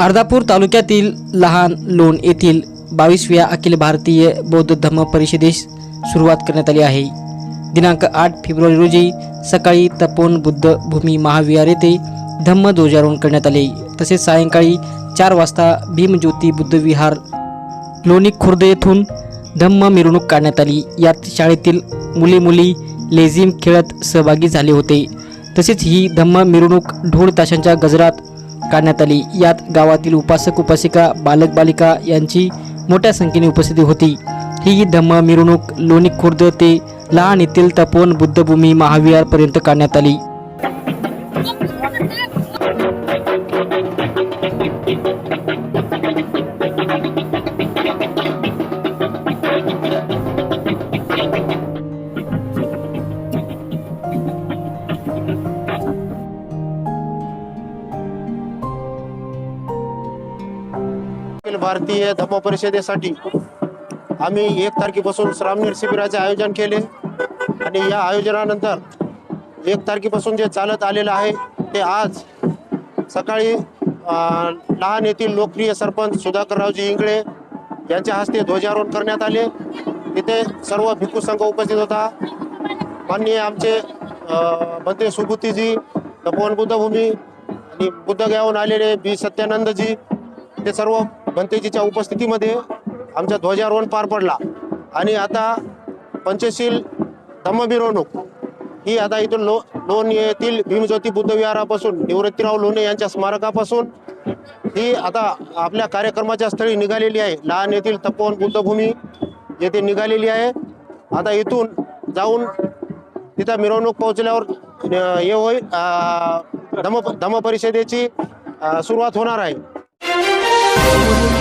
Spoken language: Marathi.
अर्धापूर तालुक्यातील लहान लोण येथील बावीसव्या अखिल भारतीय बौद्ध धम्म परिषदेस सुरुवात करण्यात आली आहे. दिनांक आठ फेब्रुवारी रोजी सकाळी तपोन बुद्ध भूमी महाविहार येथे धम्म ध्वजारोहण करण्यात आले. तसेच सायंकाळी चार वाजता भीमज्योती बुद्धविहार लोणी खुर्द येथून धम्म मिरवणूक काढण्यात आली. यात शाळेतील मुले मुली लेझिम खेळत सहभागी झाले होते. तसेच ही धम्म मिरवणूक ढोल ताशांच्या गजरात काढण्यात आली. यात गावातील उपासक उपासिका बालक बालिका यांची मोठ्या संख्येने उपस्थिती होती. ही धम्म मिरवणूक लोणी खुर्द ते लहान येथील तपोवन बुद्धभूमी महाविहारपर्यंत काढण्यात आली. अखिल भारतीय धम्म परिषदेसाठी आम्ही एक तारखेपासून श्रामणीर शिबिराचे आयोजन केले आणि या आयोजनानंतर एक तारखेपासून जे चालत आलेलं आहे ते आज सकाळी लहान येथील लोकप्रिय सरपंच सुधाकररावजी इंगळे यांच्या हस्ते ध्वजारोहण करण्यात आले. तिथे सर्व भिक्खू संघ उपस्थित होता. माननीय आमचे मंत्री सुबुतीजी तपोवन बुद्धभूमी आणि बुद्धगयाहून आलेले बी सत्यानंदजी ते सर्व बनतेजीच्या उपस्थितीमध्ये आमचा ध्वजारोहण पार पडला. आणि आता पंचशील धम्म मिरवणूक ही आता इथून लो लोण येथील भीमज्योती बुद्ध विहारापासून निवृत्तीराव लोणे यांच्या स्मारकापासून ही आता आपल्या कार्यक्रमाच्या स्थळी निघालेली आहे. लहान येथील तपोवन बुद्धभूमी येथे निघालेली आहे. आता इथून जाऊन तिथं मिरवणूक पोहोचल्यावर हे होईल धम धम्म धम्म परिषदेची सुरुवात होणार आहे. Thank you.